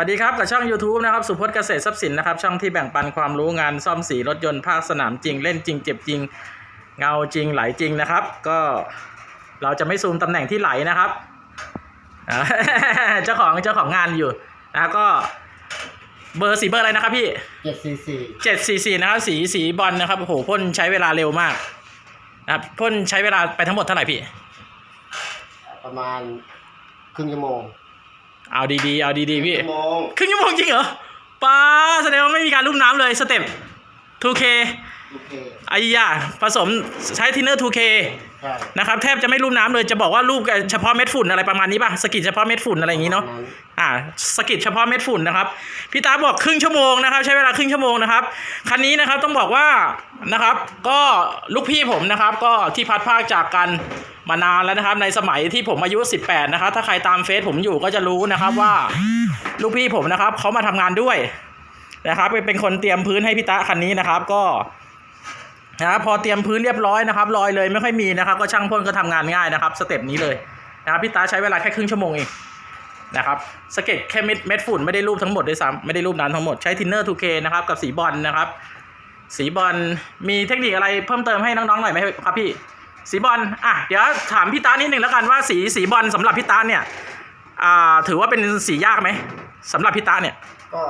วัสดีครับ กับช่อง YouTube นะครับ สุพจน์เกษตรทรัพย์สินนะครับ ช่องที่แบ่งปันความรู้งานซ่อมสีรถยนต์ภาคสนามจริง เล่นจริง เจ็บจริง เงาจริงไหลจริงนะครับ ก็เราจะไม่ซูมตำแหน่งที่ไหลนะครับอ่าเจ้าของเจ้าของงานอยู่นะก็เบอร์สีเบอร์อะไรนะครับพี่เจ็ดสี่สี่เจ็ดสี่สี่นะครับสีสีบอลนะครับโอ้โหพ่นใช้เวลาเร็วมากนะครับพ่นใช้เวลาไปทั้งหมดเท่าไหร่พี่ ประมาณครึ่งชั่วโมง เอาดีๆ เอาดีๆ พี่ชั่วโมงครึ่งชั่วโมงจริงเหรอป้าแสดงว่าไม่มีการลุ่มน้ำเลยสเต็ป 2K โอเคไอ้ยาผสมใช้ทินเนอร์ 2K ใช่นะครับแทบจะไม่ลุ่มน้ำเลยจะบอกว่ารูปเฉพาะเม็ดฝุ่นอะไรประมาณนี้ป่ะสกิดเฉพาะเม็ดฝุ่นอะไรอย่างนี้เนาะประมณอ่าสกิดเฉพาะเม็ดฝุ่นนะครับพี่ตาบอกครึ่งชั่วโมงนะครับ ใช้เวลาครึ่งชั่วโมงนะครับคันนี้นะครับต้องบอกว่านะครับ ก็ลูกพี่ผมนะครับ ก็ที่พัดภาคจากกันมานานแล้วนะครับ ในสมัยที่ผมอายุ 18 นะครับ ถ้าใครตามเฟซผมอยู่ก็จะรู้นะครับว่าลูกพี่ผมนะครับเขามาทำงานด้วยนะครับเป็นคนเตรียมพื้นให้พี่ตาคันนี้นะครับ ก็ นะครับพอเตรียมพื้นเรียบร้อยนะครับรอยเลยไม่ค่อยมีนะครับ ก็ช่างพ่นก็ทำงานง่ายนะครับสเต็ปนี้เลยนะครับพี่ตาใช้เวลาแค่ครึ่งชั่วโมงเองนะครับสเก็ตแค่เม็ดเม็ดฝุ่นไม่ได้รูปทั้งหมดด้วยซ้ำไม่ได้รูปนั้นทั้งหมดใช้ทินเนอร์ 2K นะครับกับสีบอลนะครับ สีบอลมีเทคนิคอะไรเพิ่มเติมให้น้องๆหน่อยไหมครับพี่สีบอลอะเดี๋ยวถามพี่ตานิดหนึ่งแล้วกันว่าสีสีบอลสำหรับพี่ตาเนี่ยอ่าถือว่าเป็นสียากไหมสำหรับพี่ตาเนี่ย ก็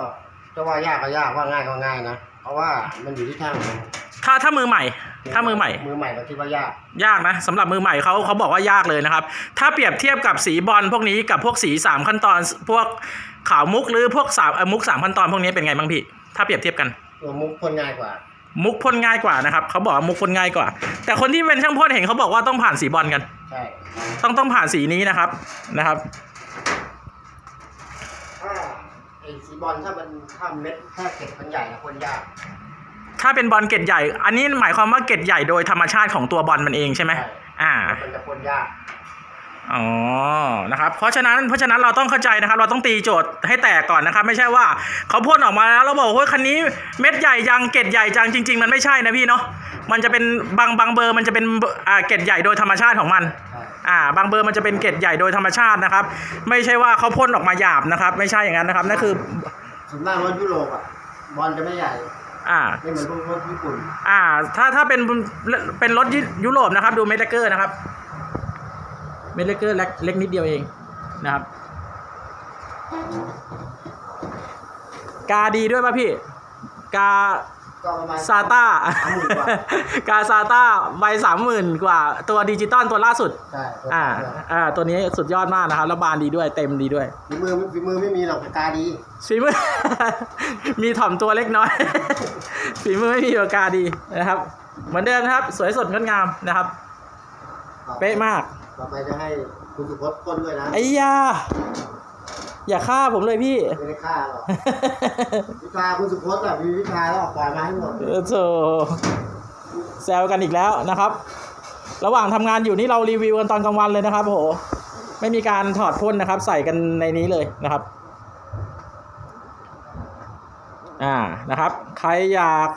จะว่ายากก็ยากว่าง่ายก็ง่ายนะ เพราะว่ามันอยู่ที่ช่าง ถ้าถ้ามือใหม่ ถ้ามือใหม่ มือใหม่ก็คิดว่ายาก ยากนะสำหรับมือใหม่เขาเขาบอกว่ายากเลยนะครับ ถ้าเปรียบเทียบกับสีบอลพวกนี้กับพวกสีสามขั้นตอน พวกขาวมุกหรือพวกสามเอ่อมุกสามขั้นตอนพวกนี้เป็นไงบ้างพี่ ถ้าเปรียบเทียบกัน ตัวมุกพ่นง่ายกว่า มุกพ่นง่ายกว่านะครับเขาบอกว่ามุกพ่นง่ายกว่า แต่คนที่เป็นช่างพ่นเห็นเขาบอกว่าต้องผ่านสีบอลกัน ใช่ต้องต้องผ่านสีนี้นะครับนะครับ ถ้าไอ้สีบอลถ้ามันถ้าเม็ดถ้าเก็บมันใหญ่นะพ่นยาก ถ้าเป็นบอลเกตใหญ่ อันนี้หมายความว่าเกตใหญ่โดยธรรมชาติของตัวบอลมันเองใช่ไหมใช่อ่ามันจะพ่นยากอ๋อ นะครับ เพราะฉะนั้น เพราะฉะนั้นเราต้องเข้าใจนะครับ เราต้องตีโจทย์ให้แตกก่อนนะครับ ไม่ใช่ว่าเขาพ่นออกมาแล้วเราบอกว่าคันนี้เม็ดใหญ่จังเกตใหญ่จังจริง ๆ มันไม่ใช่นะพี่เนาะ มันจะเป็นบางบางเบอร์มันจะเป็นอ่าเกตใหญ่โดยธรรมชาติของมันใช่อ่า บางเบอร์มันจะเป็นเกตใหญ่โดยธรรมชาตินะครับ ไม่ใช่ว่าเขาพ่นออกมาหยาบนะครับ ไม่ใช่อย่างนั้นนะครับ นั่นคือส่วนมากรถยุโรปอะบอลจะไม่ใหญ่ อ่า ไม่เหมือนพวกรถญี่ปุ่นอ่า ถ้าถ้าเป็นเป็นรถยุยุโรปนะครับ ดูเมดเลเกอร์นะครับ เมดเลเกอร์เล็กเล็กนิดเดียวเองนะครับ กาดีด้วยป่ะพี่ กา ก็ประมาณ ซาต้า30,000กว่า กาซาต้าใบสามหมื่นกว่า ตัวดิจิตอลตัวล่าสุด ใช่ตัวอ่าเดียวอ่า ตัวนี้สุดยอดมากนะครับ แล้วบานดีด้วย เต็มดีด้วยฝีมือฝีมือไม่มีหรอกตาดีฝีมือ มีถ่อมตัวเล็กน้อย ฝีมือไม่มีปากกาดีนะครับ เหมือนเดิมนะครับ สวยสดงดงามนะครับ เป๊ะมาก ต่อไปจะให้คุณสุพจน์พ่นด้วยนะไอ้ยา อย่าฆ่าผมเลยพี่ ไม่ได้ฆ่าหรอกวิชาคุณสุพจน์แบบมีวิชาแล้วปล่อยมาให้หมดเออโธ่แซวกันอีกแล้วนะครับ ระหว่างทำงานอยู่นี่เรารีวิวกันตอนกลางวันเลยนะครับโอ้โหไม่มีการถอดพ่นนะครับ ใส่กันในนี้เลยนะครับ อ่านะครับ ใครอยาก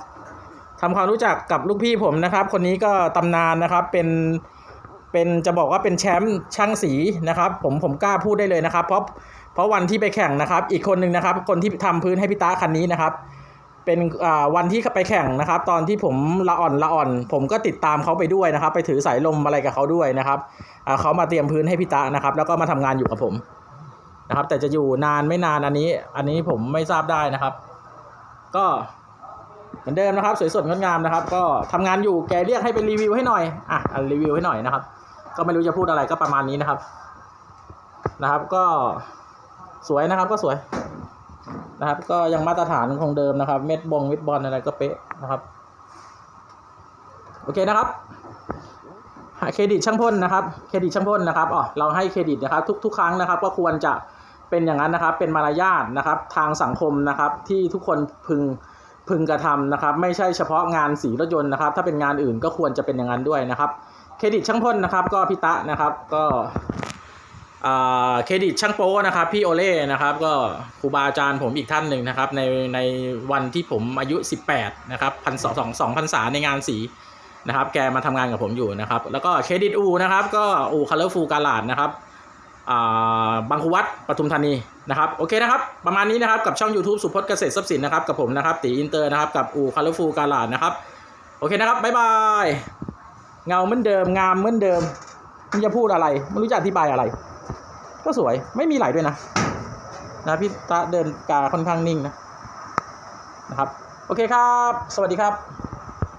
ทำความรู้จักกับลูกพี่ผมนะครับ คนนี้ก็ตำนานนะครับเป็นเป็นจะบอกว่าเป็นแชมป์ช่างสีนะครับ ผมผมกล้าพูดได้เลยนะครับ เพราะ เพราะวันที่ไปแข่งนะครับ อีกคนหนึ่งนะครับ คนที่ทำพื้นให้พี่ตาคันนี้นะครับ เป็นวันที่ไปแข่งนะครับ ตอนที่ผมละอ่อนละอ่อน ผมก็ติดตามเขาไปด้วยนะครับ ไปถือสายลมอะไรกับเขาด้วยนะครับเขามาเตรียมพื้นให้พี่ตานะครับ แล้วก็มาทำงานอยู่กับผมนะครับ แต่จะอยู่นานไม่นานอันนี้ อันนี้ผมไม่ทราบได้นะครับ ก็เหมือนเดิมนะครับ สวยสดงดงามนะครับ ก็ทำงานอยู่แกเรียกให้เป็นรีวิวให้หน่อยอะรีวิวให้หน่อยนะครับ ก็ไม่รู้จะพูดอะไรก็ประมาณนี้นะครับ นะครับก็ สวยนะครับก็สวยนะครับ ก็ยังมาตรฐานคงเดิมนะครับ เม็ดบงเม็ดบอลอะไรก็เป๊ะนะครับ โอเคนะครับเครดิตช่างพ่นนะครับ เครดิตช่างพ่นนะครับอ๋อเราให้เครดิตนะครับ ทุกทุกครั้งนะครับ ก็ควรจะเป็นอย่างนั้นนะครับ เป็นมารยาทนะครับ ทางสังคมนะครับ ที่ทุกคนพึงพึงกระทำนะครับ ไม่ใช่เฉพาะงานสีรถยนต์นะครับ ถ้าเป็นงานอื่นก็ควรจะเป็นอย่างนั้นด้วยนะครับ เครดิตช่างพ่นนะครับ ก็พี่ตะนะครับ ก็ เครดิตช่างโป้นะครับพี่โอเล่นะครับก็ครูบาอาจารย์ผมอีกท่านหนึ่งนะครับในในวันที่ผมอายุ 18นะครับพันสองสองสองพันษาในงานสีนะครับแกมาทำงานกับผมอยู่นะครับแล้วก็เครดิตอูนะครับก็อูคัลเลอร์ฟูการลาดนะครับบางคูวัดปทุมธานีนะครับโอเคนะครับประมาณนี้นะครับกับช่อง YouTube สุพจน์เกษตรทรัพย์สินนะครับกับผมนะครับตีอินเตอร์นะครับกับอูคัลเลอร์ฟูการลาดนะครับโอเคนะครับบ๊ายบายเงาเหมือนเดิมงามเหมือนเดิมมันจะพูดอะไรไม่รู้จะอธิบายอะไร ก็สวยไม่มีไหลด้วยนะนะพี่ตาเดินกาค่อนข้างนิ่งนะนะครับ โอเคครับ สวัสดีครับ